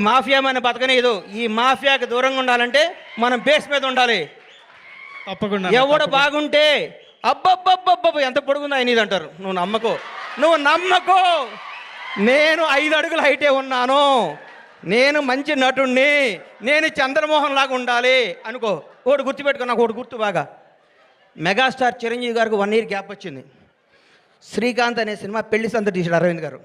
Mafia మన బతకనేదు ఈ మాఫియాకి దూరంగా ఉండాలంటే మనం బేస్ మీద ఉండాలి. తప్పకుండా ఎవడు బాగుంటే అబ్బబ్బబ్బబ్బబ్బ ఎంత పొడుగుందో ఆయన ఇది అంటారు. నువ్వు నమ్మకో. నువ్వు నమ్మకో. నేను ఐదు అడుగుల హైటే ఉన్నాను. నేను మంచి నటుణ్ణి. నేను చంద్రమోహన్ లాగా ఉండాలి. అనుకో. ఒకటి గుర్తుపెట్టుకో నాకు ఒకటి గుర్తు బాగా. మెగాస్టార్ చిరంజీవి గారికి వన్ ఇయర్ గ్యాప్ వచ్చింది. శ్రీకాంత్ అనే సినిమా పెళ్ళి సంత తీసాడు అరవింద్ గారు.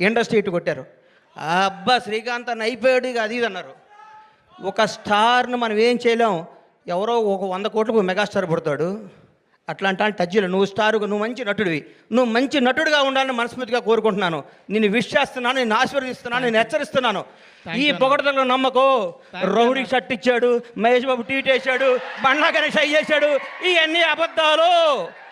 ఇండస్ట్రీ ఇటు కొట్టారు. అబ్బా శ్రీకాంత్ అని అయిపోయాడు ఇక అది ఇది అన్నారు. ఒక స్టార్ను మనం ఏం చేయలేం. ఎవరో ఒక వంద కోట్లకు మెగాస్టార్ పుడతాడు. అట్లాంటి వాళ్ళు టచ్ చేయలేవు నువ్వు స్టార్ నువ్వు మంచి నటుడివి. నువ్వు మంచి నటుడిగా ఉండాలని మనస్ఫూర్తిగా కోరుకుంటున్నాను. నేను విష్ చేస్తున్నాను నేను ఆశీర్వదిస్తున్నాను నేను హెచ్చరిస్తున్నాను. ఈ పొగడతలో నమ్మకో. రౌడీ షర్ట్ ఇచ్చాడు మహేష్ బాబు ట్వీట్ వేసాడు బండ్లా గణేష్ అయ్యి చేశాడు ఇవన్నీ అబద్ధాలు.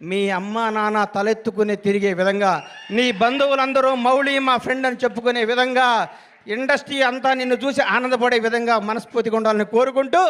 మీ అమ్మ నాన్న తలెత్తుకుని తిరిగే విధంగా నీ బంధువులందరూ మౌళి మా ఫ్రెండ్ అని చెప్పుకునే విధంగా ఇండస్ట్రీ అంతా నిన్ను చూసి ఆనందపడే విధంగా మనస్ఫూర్తిగా ఉండాలని కోరుకుంటూ